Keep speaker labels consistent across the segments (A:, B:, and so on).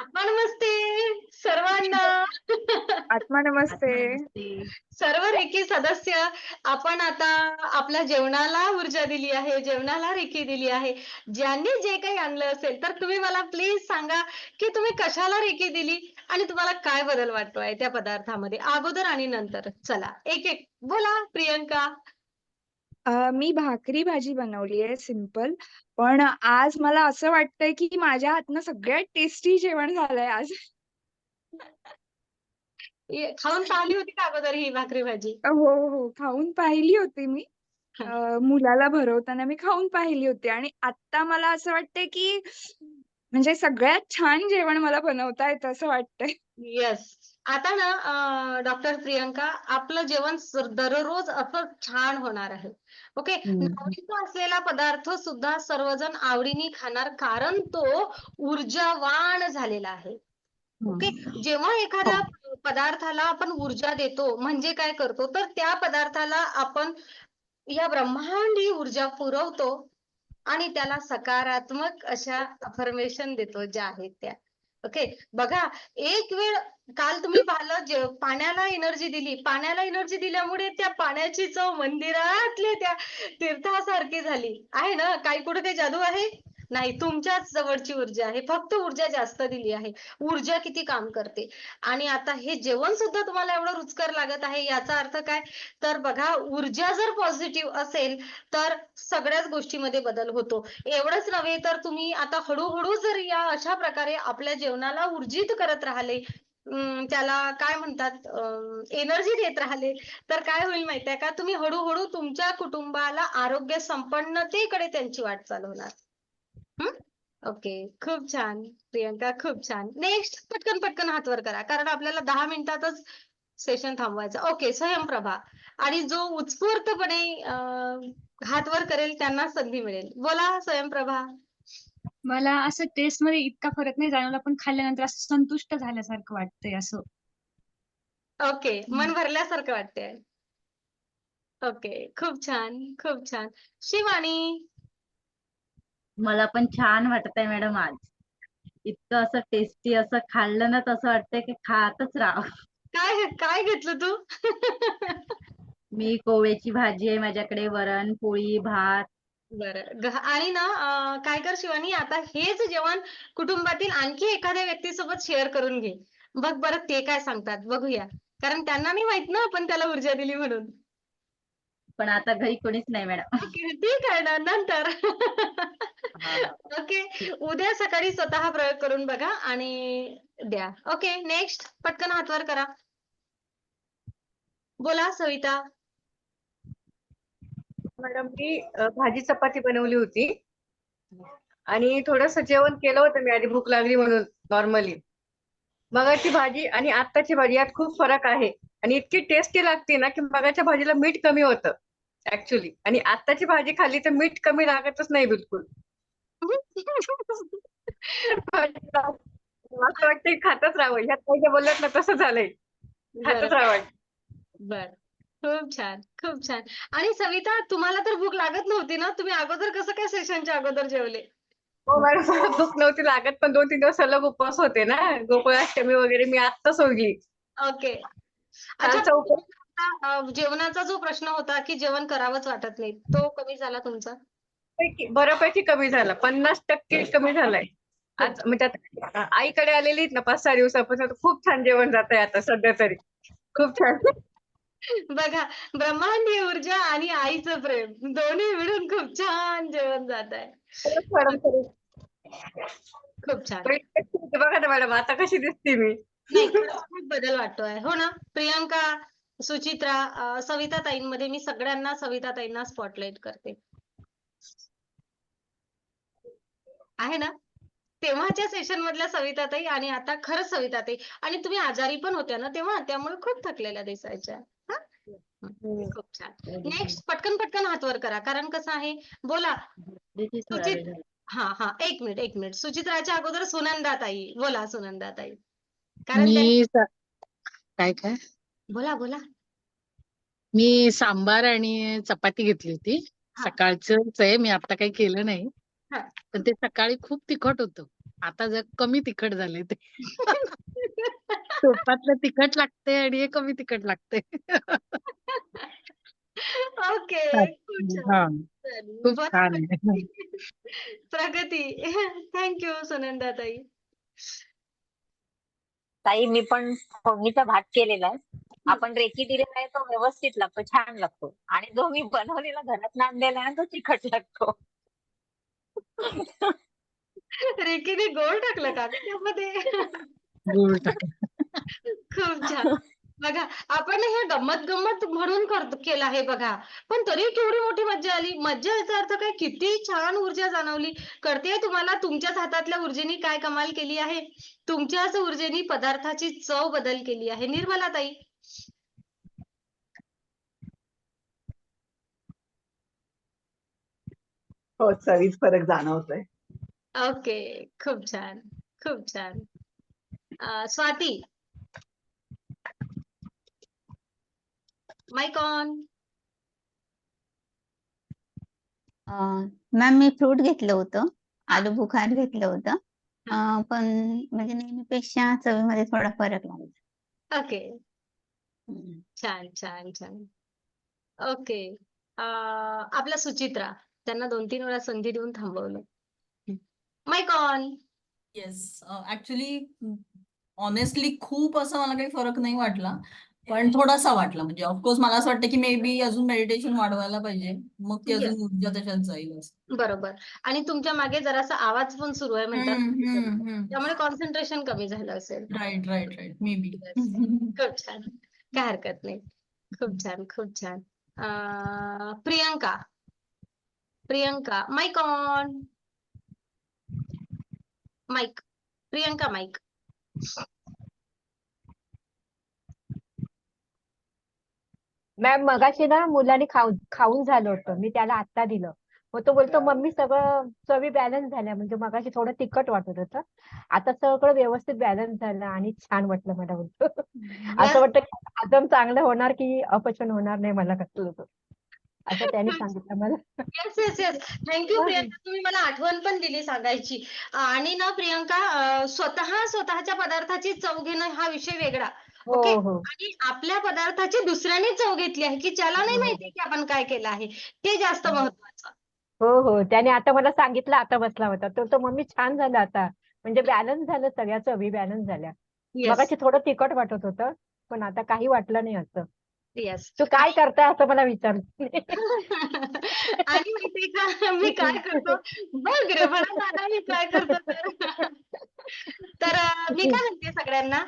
A: आत्मा नमस्ते सर्वांना.
B: आत्मा नमस्ते
A: सर्व रेकी सदस्य आपण आता आपल्या जेवणाला ऊर्जा दिली आहे जेवणाला रेकी दिली आहे. ज्यांनी जे काही आणलं असेल तर तुम्ही मला प्लीज सांगा की तुम्ही कशाला रेकी दिली आणि तुम्हाला काय बदल वाटतोय त्या पदार्थामध्ये अगोदर आणि नंतर. चला एक एक बोला प्रियंका.
B: अ, मी भाकरी भाजी बनवली आहे सिंपल. पण आज मला असं वाटतंय की माझ्या हातनं सगळ्यात टेस्टी जेवण झालंय आज.
A: ये- खाऊन पाहिली होती का अगोदर ही भाकरी भाजी?
B: हो हो. खाऊन पाहिली होती मी. अ, मुलाला भरवताना मी खाऊन पाहिली होती. आणि आता मला असं वाटतंय की म्हणजे सगळ्यात छान जेवण मला बनवता येतं असं वाटतंय.
A: येस आता ना डॉक्टर प्रियंका आपलं जेवण दररोज असं छान होणार आहे. ओके? आवडीचा असलेला पदार्थ सुद्धा सर्वजण आवडीने खाणार कारण तो ऊर्जावान झालेला आहे. ओके? जेव्हा एखाद्या पदार्थाला आपण ऊर्जा देतो म्हणजे काय करतो? तर त्या पदार्थाला आपण या ब्रह्मांडी ऊर्जा पुरवतो आणि त्याला सकारात्मक अशा अफर्मेशन देतो ज्या आहेत त्या. ओके बघा एक वेळ काल तुम्ही पाहिलं जे पाण्याला एनर्जी दिली. पाण्याला एनर्जी दिल्यामुळे त्या पाण्याची चव मंदिरातल्या त्या तीर्थासारखी झाली. आहे ना? काही कुठे काही जादू आहे? नाही तुमच्याच जवळची ऊर्जा आहे. फक्त ऊर्जा जास्त दिली आहे. ऊर्जा किती काम करते? आणि आता हे जेवण सुद्धा तुम्हाला एवढं रुचकर लागत आहे याचा अर्थ काय? तर बघा ऊर्जा जर पॉझिटिव्ह असेल तर सगळ्याच गोष्टीमध्ये बदल होतो. एवढंच नव्हे तर तुम्ही आता हळूहळू जर या अशा प्रकारे आपल्या जेवणाला ऊर्जित करत राहिले अं, त्याला काय म्हणतात एनर्जी देत राहिले तर काय होईल माहितीये का? तुम्ही हळूहळू तुमच्या कुटुंबाला आरोग्य संपन्नतेकडे त्यांची वाटचाल होणार ओके. खूप छान. प्रियंका खूप छान. नेक्स्ट पटकन पटकन हात वर करा कारण आपल्याला दहा मिनिटातच सेशन थांबवायचं. ओके स्वयंप्रभा. आणि जो उत्स्फूर्तपणे अं, हात वर करेल त्यांना संधी मिळेल. बोला स्वयंप्रभा.
C: मला असं टेस्टमध्ये इतका फरक नाही जाणवला पण खाल्ल्यानंतर असं संतुष्ट झाल्यासारखं वाटतंय असं.
A: ओके मन भरल्यासारखं वाटतंय. ओके खूप छान खूप छान. शिवानी.
D: मला पण छान वाटतंय मॅडम आज. इतकं असं टेस्टी असं खाल्लं ना तसं वाटतंय की खातच राहावं.
A: काय काय घेतलं तू?
D: मी कोवळ्याची भाजी आहे माझ्याकडे वरण पोळी भात.
A: बरं. ग- आणि ना अं, काय कर शिवानी आता हेच जेवण कुटुंबातील आणखी एखाद्या व्यक्तीसोबत शेअर करून घे. बघ बरं ते काय सांगतात. बघूया. कारण त्यांना नाही माहीत ना आपण त्याला ऊर्जा दिली म्हणून.
D: पण आता घरी कोणीच नाही मॅडम.
A: ठीक आहे ना नंतर. ओके उद्या सकाळी स्वतः प्रयोग करून बघा आणि द्या. ओके नेक्स्ट पटकन हात वर करा. बोला सविता.
E: मॅडम मी अ, भाजी चपाती बनवली होती. आणि थोडस जेवण केलं होतं मी आधी भूक लागली म्हणून नॉर्मली. मगाची भाजी आणि आत्ताची भाजी यात खूप फरक आहे. आणि इतकी टेस्टी लागते ना की मगाच्या भाजीला मीठ कमी होतं. ऍक्च्युली आणि आत्ताची भाजी खाल्ली तर मीठ कमी लागतच नाही बिलकुल. असं वाटतं खातच राहावं. ह्यात काही जे बोललात ना तसं झालंय. खातच. राहावं.
A: बर. खूप छान खूप छान. आणि सविता तुम्हाला तर भूक लागत नव्हती ना? तुम्ही अगोदर कसं काय सेशनच्या अगोदर जेवले?
E: हो मॅडम भूक नव्हती लागत पण दोन तीन दिवस सलग उपवास होते ना. गोकुळाष्टमी वगैरे मी आत्ता सोडली
A: ओके. अच्छा
E: उपवास
A: जेवणाचा जो प्रश्न होता की जेवण करावंच वाटत नाही तो कमी झाला तुमचा?
E: पैकी बऱ्यापैकी कमी झाला. पन्नास टक्के कमी झालाय. आज म्हणजे आता आईकडे आलेली आहेत ना पाच सहा दिवसापासून खूप छान जेवण जात आहे आता सध्या तरी. खूप छान.
A: बघा ब्रह्मांडीय ऊर्जा आणि आईचं प्रेम दोन्ही मिळून खूप छान जेवण जात आहे. खूप छान.
E: बघा ना मॅडम आता कशी दिसते मी.
A: बदल वाटतोय. हो ना? प्रियंका सुचित्रा सविता ताईंमध्ये मी सगळ्यांना सविता ताईंना स्पॉटलाइट करते. आहे ना? तेव्हाच्या सेशन मधल्या सविता ताई आणि आता खरंच सविता ताई आणि तुम्ही आजारी पण होत्या ना तेव्हा? त्यामुळे खूप थकलेल्या दिसायच्या. हा? खूप छान. नेक्स्ट पटकन पटकन हात वर करा. कारण कसं आहे? बोला. सुचित-. हा हा. एक मिनिट एक मिनिट. सुचित्राच्या अगोदर सुनंदा ताई बोला सुनंदा ताई कारण
F: काय काय?
A: बोला बोला.
F: मी सांबार आणि चपाती घेतली होती.
A: हा.
F: सकाळचंच आहे मी आता काही केलं नाही.
A: हा.
F: पण ते सकाळी खूप तिखट होतं. आता जर कमी तिखट झाले ते. तुपातलं तिखट लागते आणि हे कमी तिखट लागते
A: ओके. खूप छान.
F: हा.
A: चल,
F: खूप
A: बरं
F: छान आहे.
A: प्रगती. थँक्यू सुनंदाताई.
G: ताई मी पण फोडणीचा भात केलेला आहे. आपण रेकी दिलेला आहे तो व्यवस्थित लागतो छान लागतो. आणि जो मी बनवलेला घरात आणलेला आहे ना तो तिखट लागतो.
A: रेकीने गोड टाकलं का त्यामध्ये. खूप छान. बघा आपण हे गंमत गंमत म्हणून करतो केलं आहे बघा. पण तरी केवढी मोठी मज्जा आली. मज्जा याचा अर्थ काय? किती छान ऊर्जा जाणवली. कळते तुम्हाला तुमच्याच हातातल्या ऊर्जेने काय कमाल केली आहे? तुमच्याच ऊर्जेने पदार्थाची चव बदल केली आहे. निर्मला ताई
H: हो चवीत फरक जाणवतोय
A: ओके खूप छान खूप छान अं, स्वाती माईक ऑन
I: मॅम मी फ्रूट घेतलं होतं आलू बुखार घेतलं होतं. अं, पण म्हणजे नेहमीपेक्षा चवीमध्ये थोडा फरक लागला.
A: ओके
I: हम्म.
A: छान छान छान. ओके अं, आपल्या सुचित्रा. त्यांना दोन तीन वेळा संधी देऊन थांबवलं. Mike on
J: yes actually honestly खूप असं मला काही फरक नाही वाटला पण थोडासा वाटला. म्हणजे ऑफकोर्स मला असं वाटतं की मे बी अजून मेडिटेशन वाढवायला पाहिजे. मग ती अजून ऊर्जा त्याच्यात जाईल
A: बरोबर. आणि तुमच्या मागे जरासा आवाज पण सुरू आहे म्हणतात. त्यामुळे कॉन्सन्ट्रेशन कमी झालं असेल.
J: Right right right may be
A: खूप छान. काय हरकत नाही. खूप छान खूप छान. Priyanka. Priyanka mike on mike Priyanka mike
E: ma'am मगाशी ना मुलाने खाऊन खाऊन झालं होतं. मी त्याला आत्ता दिलं. मग तो बोलतो मम्मी सगळं चवी बॅलन्स झाल्या. म्हणजे मगाशी थोडं तिखट वाटत होतं. आता सगळं व्यवस्थित बॅलन्स झालं आणि छान वाटलं मला बोलतो. असं वाटतं की हजम चांगलं होणार की अपचन होणार नाही मला कसलं होतं. असं त्याने सांगितलं मला.
A: Yes yes yes thank you Priyanka. तुम्ही मला आठवण पण दिली सांगायची. आणि ना प्रियंका अं, स्वतः स्वतःच्या पदार्थाची चव घेणं हा विषय वेगळा.
E: हो
A: ओके
E: हो.
A: आणि आपल्या पदार्थाची दुसऱ्याने चव घेतली आहे की ज्याला नाही
E: हो.
A: माहिती की आपण काय केलं आहे ते जास्त
E: हो.
A: महत्वाचं
E: हो हो. त्याने आता मला सांगितलं आता बसला होता. तो तो मम्मी छान झालं आता. म्हणजे बॅलन्स झालं सगळ्या चवी बॅलन्स झाल्या.
A: येस
E: मगाशी थोडं तिखट वाटत होतं पण आता काही वाटलं नाही असं.
A: येस
E: तू काय करताय असं मला विचारलं
A: आणि माहितीये का मी काय करतो? बघ रे मला दादा मी काय करतो तर. तर मी काय म्हणते सगळ्यांना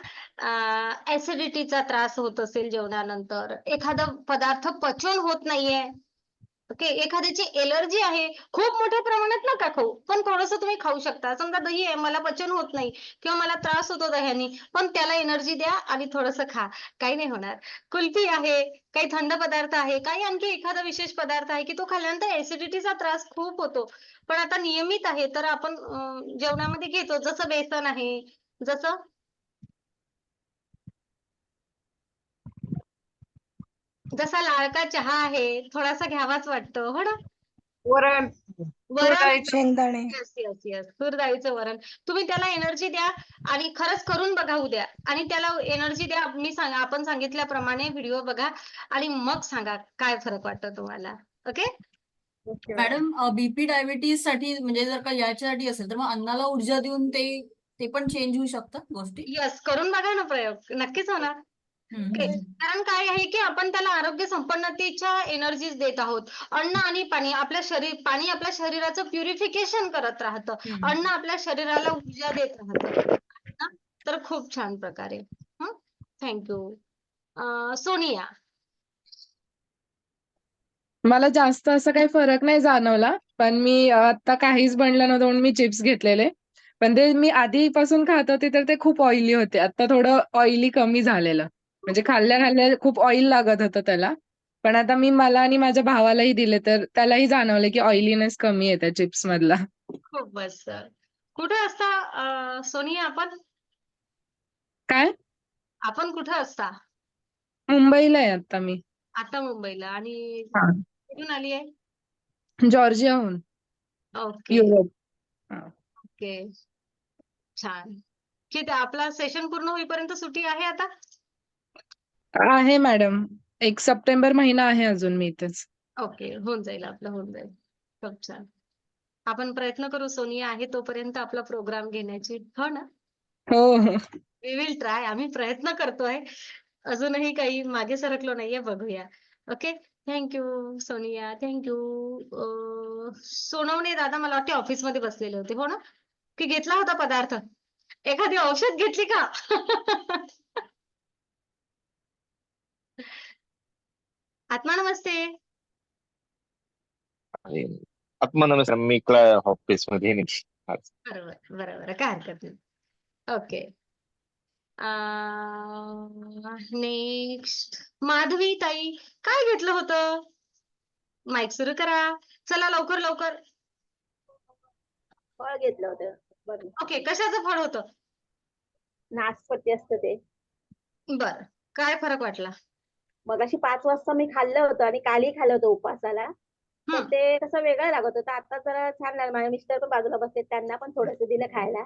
A: ऍसिडिटीचा त्रास होत असेल जेवणानंतर एखादा पदार्थ पचन होत नाहीये की एखाद्याची एलर्जी आहे खूप मोठ्या प्रमाणात नका खाऊ. पण थोडस तुम्ही खाऊ शकता. समजा दही आहे मला पचन होत नाही किंवा मला त्रास होतो दह्याने पण त्याला एनर्जी द्या आणि थोडस खा. काही नाही होणार. कुल्फी आहे काही थंड पदार्थ आहे काही आणखी एखादा विशेष पदार्थ आहे की तो खाल्ल्यानंतर ऍसिडिटीचा त्रास खूप होतो. पण आता नियमित आहे तर आपण जेवणामध्ये घेतो. जसं बेसन आहे जसं जसा लाडका चहा आहे थोडासा घ्यावाच वाटतो हो ना?
E: वरण.
A: वरण?
B: शेंगदाणे.
A: येस येस येस तूर डाळीचं वरण. तुम्ही त्याला एनर्जी द्या आणि खरंच करून बघा उद्या. आणि त्याला एनर्जी द्या. मी सांगा आपण सांगितल्याप्रमाणे व्हिडिओ बघा आणि मग सांगा काय फरक वाटतो तुम्हाला. ओके
J: मॅडम बीपी डायबिटीजसाठी म्हणजे जर का याच्यासाठी असेल तर मग अन्नाला ऊर्जा देऊन ते ते पण चेंज होऊ शकतात गोष्टी?
A: येस करून बघा ना प्रयोग. नक्कीच होणार. ओके. कारण काय आहे की आपण त्याला आरोग्य संपन्नतेच्या एनर्जीज देत आहोत. अन्न आणि पाणी आपल्या शरीर पाणी आपल्या शरीराचं प्युरिफिकेशन करत राहतं. अन्न आपल्या शरीराला ऊर्जा देत राहतं. ना? तर खूप छान प्रकारे. Thank you Sonia.
K: मला जास्त असं काही फरक नाही जाणवला पण मी आता काहीच बनलं नव्हतं म्हणून मी चिप्स घेतलेले. पण ते मी आधीपासून खात होते तर ते खूप ऑइली होते. आता थोडं ऑइली कमी झालेलं. म्हणजे खाल्ल्या खाल्ल्या खूप ऑइल लागत होतं त्याला. पण आता मी मला आणि माझ्या भावालाही दिले तर त्यालाही जाणवलं की ऑइलीनेस कमी आहे त्या चिप्स मधला.
A: खूप मस्त. कुठे असता सोनिया आपण?
K: काय?
A: आपण कुठे असता?
K: मुंबईला आहे आता मी.
A: आता मुंबईला आणि
K: हा.
A: कुठून आली आहे?
K: जॉर्जियाहून.
A: ओके.
K: युरोप.
A: ओके. छान. किती आपला सेशन पूर्ण होईपर्यंत सुट्टी आहे आता?
K: आहे मॅडम. एक सप्टेंबर महिना आहे अजून मी इथेच.
A: ओके होऊन जाईल आपलं होऊन जाईल. खूप छान. आपण प्रयत्न करू सोनिया आहे तोपर्यंत आपला प्रोग्राम घेण्याची. हो ना?
K: हो. हो
A: वी विल ट्राय आम्ही प्रयत्न करतोय. अजूनही काही मागे सरकलो नाहीये बघूया. Okay? Thank you Sonia. Thank you Sonawane दादा मला वाटते ऑफिसमध्ये बसलेले होते. हो ना? की घेतला होता पदार्थ? एखादी औषध घेतली का? आत्मा नमस्ते
L: आणि आत्मनमस्कार मी ऑफिसमध्ये
A: बरोबर बरोबर. काय हरकत नाही. ओके नेक्स्ट माधवी ताई काय घेतलं होतं? माईक सुरू करा. चला लवकर लवकर.
M: फळ घेतलं होतं. बरं.
A: ओके कशाचं फळ होतं?
M: नासपती असतं ते.
A: बर. काय फरक वाटला?
M: मगाशी पाच वाजता मी खाल्लं होतं आणि कालही खाल्लं होतं उपवासाला. तर
A: हं.
M: ते कसं वेगळं लागत होतं. आता जरा छान लागलं. माझे मिस्टर पण बाजूला बसले त्यांना पण थोडंसं दिलं खायला.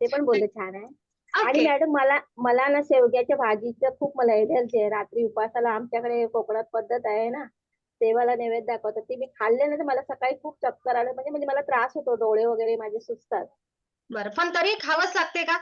M: ते पण बोलले छान आहे. आणि मॅडम मला मला ना शेवग्याच्या भाजीचं खूप मला एलर्जी आहे. रात्री उपवासाला आमच्याकडे कोकणात पद्धत आहे ना देवाला नैवेद्य दाखवतात. ते मी खाल्ले ना तर मला सकाळी खूप चक्कर आलं. म्हणजे म्हणजे मला त्रास होतो. डोळे वगैरे माझे सुजतात.
A: बर. पण तरी खावंच लागते का?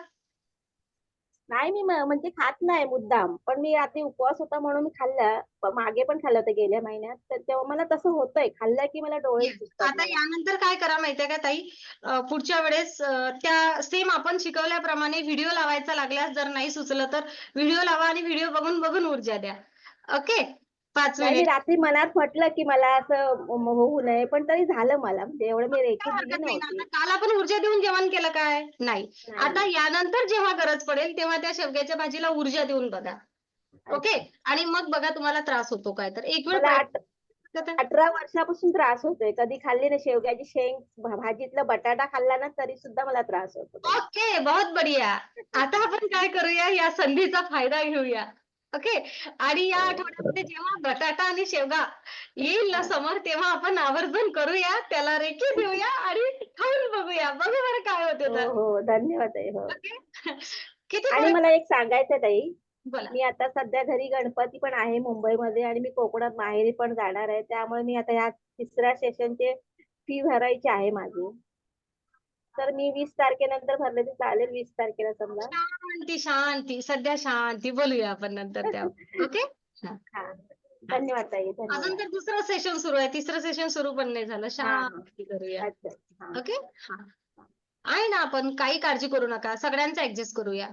M: नाही मी म्हणजे खात नाही मुद्दाम. पण मी रात्री उपवास होता म्हणून मी खाल्लं. प- मागे पण खाल्लं होतं गेल्या महिन्यात. तर तेव्हा मला तसं होतंय. खाल्लं की मला डोळे सुजतात
A: आता
M: मला.
A: यानंतर काय करा माहितीये का ताई? अं, पुढच्या वेळेस अं, त्या सेम आपण शिकवल्याप्रमाणे व्हिडिओ लावायचा लागल्यास जर नाही सुचलं तर व्हिडिओ लावा आणि व्हिडिओ बघून बघून ऊर्जा द्या. ओके पाच
M: नाही मी
A: मिनिट.
M: रात्री मनात म्हटलं की मला असं म- म- होऊ नये पण तरी झालं मला. म्हणजे एवढं मी रेखी दिली
A: हरकत नाही ना.
M: नव्हती.
A: आता काल आपण ऊर्जा देऊन जेवण केलं काय? नाही.
M: नाही.
A: आता यानंतर जेव्हा गरज पडेल तेव्हा त्या शेवग्याच्या भाजीला ऊर्जा देऊन बघा. ओके? आणि मग बघा तुम्हाला त्रास होतो काय तर. एक वेळ
M: मला
A: प्रयत्न
M: आठ-
A: करा.
M: अठरा वर्षापासून त्रास होतोय. कधी खाल्ली ना शेवग्याची शेंग भा- भाजीतला बटाटा खाल्ला ना तरी सुद्धा मला त्रास होतो.
A: ओके बहुत बढिया. आता आपण काय करूया? या संधीचा फायदा घेऊया. ओके आणि या आठवड्यामध्ये जेव्हा बटाटा आणि शेवगा येईल ना समोर तेव्हा आपण आवर्जून करूया त्याला रेखी देऊया आणि खाऊन बघूया. बघू बरं काय होते
M: हो
A: तर.
M: हो धन्यवाद आहे हो.
A: किती
M: आणि मला एक सांगायचं ताई.
A: बोला.
M: मी आता सध्या घरी गणपती पण आहे मुंबईमध्ये आणि मी कोकणात माहेरी पण जाणार आहे. त्यामुळे मी आता ह्या तिसऱ्या सेशनचे फी भरायची आहे माझी. तर मी वीस तारखेनंतर भरले तर चालेल वीस तारखेला समजा.
A: शांती शांती सध्या शांती. बोलूया आपण नंतर त्यावर ओके?
M: हा. धन्यवाद ताई
A: अजून तर दुसरं सेशन सुरू आहे. तिसरं सेशन सुरू पण नाही झालं. शांती करूया. ओके? हा. आहे ना आपण. काही काळजी करू नका. सगळ्यांचं ऍडजस्ट करूया.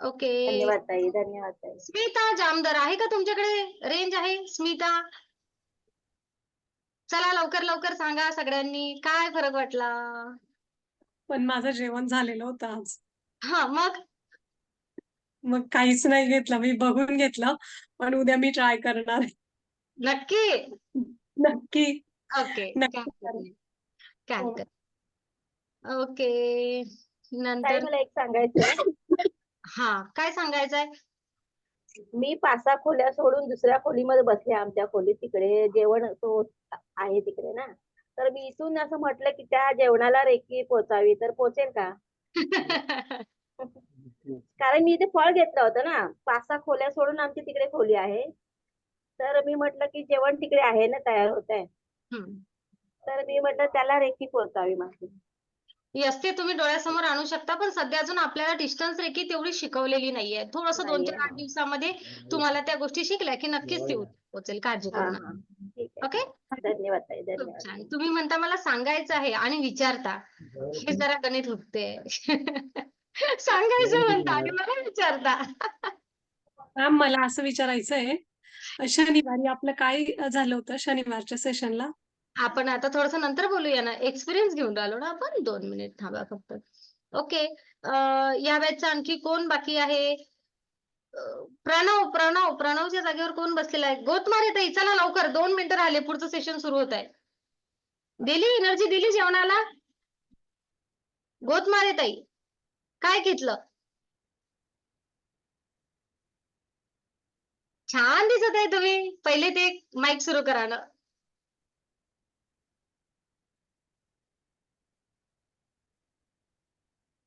A: ओके.
M: धन्यवाद ताई धन्यवाद ताई.
A: स्मिता जामदार आहे का तुमच्याकडे? रेंज आहे? स्मिता? चला लवकर लवकर सांगा सगळ्यांनी. काय फरक वाटला?
N: पण माझं जेवण झालेलं होतं आज.
A: हा मग?
N: मग काहीच नाही घेतलं मी बघून घेतलं पण उद्या मी ट्राय करणार. आहे.
A: नक्की?
N: नक्की.
A: ओके
N: नक्की.
M: हो.
A: ओके
M: ताई
A: नंतर?
M: मला एक सांगायचं
A: हा काय सांगायचंय?
M: मी पाच सहा खोल्या सोडून दुसऱ्या खोलीमध्ये बसले आमच्या खोलीत तिकडे जेवण तो आहे तिकडे ना. तर मी इथून असं म्हटलं की त्या जेवणाला रेकी पोचावी तर पोचेल का? कारण मी इथे फळ घेतलं होतं ना. पाच सहा खोल्या सोडून आमची तिकडे खोली आहे. तर मी म्हटलं की जेवण तिकडे आहे ना तयार होत आहे. तर मी म्हटलं त्याला रेकी पोचावी माझी
A: येस ते तुम्ही डोळ्यासमोर आणू शकता पण सध्या अजून आपल्याला डिस्टन्स रेखी तेवढी शिकवलेली नाहीये. थोडस दोन चार आठ. दिवसामध्ये तुम्हाला त्या गोष्टी शिकल्या की नक्कीच ती पोहोचेल काळजी करू नका. ओके?
M: धन्यवाद ताई धन्यवाद.
A: छान. तुम्ही म्हणता मला सांगायचं आहे आणि विचारता. हे जरा गणित हुकते. सांगायचं म्हणता आणि मला विचारता.
N: मॅम मला असं विचारायचं आहे शनिवारी आपलं काय झालं होतं शनिवारच्या सेशनला
A: आपण आता थोडस नंतर बोलूया ना. एक्सपिरियन्स घेऊन राहिलो ना आपण? दोन मिनिट थांबा फक्त. ओके या बॅचचा आणखी कोण बाकी आहे? प्रणव प्रणव प्रणवच्या जागेवर कोण बसलेला आहे? गोतमारे ताई चला लवकर. दोन मिनिटं राहिले. पुढचं सेशन सुरू होत आहे. दिली एनर्जी दिली जेवणाला? गोतमारे ताई काय घेतलं? छान दिसत आहे तुम्ही. पहिले ते माईक सुरू करा ना.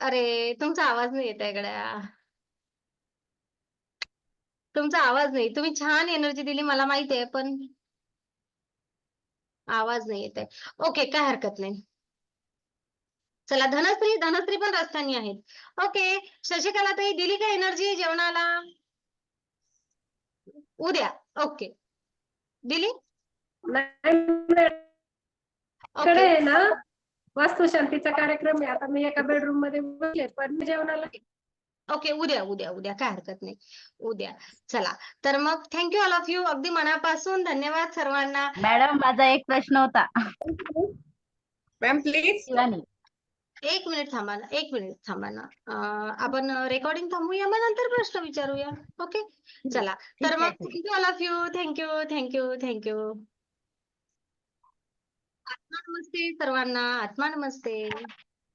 A: अरे तुमचा आवाज नाही येत आहे गड्या. तुमचा आवाज नाही. तुम्ही छान एनर्जी दिली मला माहिती आहे पण आवाज नाही येत आहे. ओके काय हरकत नाही. चला धनश्री धनश्री पण रस्त्यानी आहेत. ओके शशिकला ताई दिली का एनर्जी जेवणाला? उद्या. ओके दिली?
O: ना वास्तुशांतीचा कार्यक्रम आहे. आता मी एका बेडरूममध्ये बसले पण मी जेवणाला
A: ओके उद्या उद्या उद्या. काय हरकत नाही. उद्या. चला. तर मग थँक्यू ऑल ऑफ यू अगदी मनापासून धन्यवाद सर्वांना.
D: मॅडम माझा एक प्रश्न होता.
E: मॅम प्लीज
A: एक मिनिट थांबा ना एक मिनिट थांबा ना. आपण रेकॉर्डिंग थांबूया मग नंतर प्रश्न विचारूया. ओके चला. तर मग thank you all of you thank you thank you thank you आत्मा नमस्ते सर्वांना. आत्मा नमस्ते.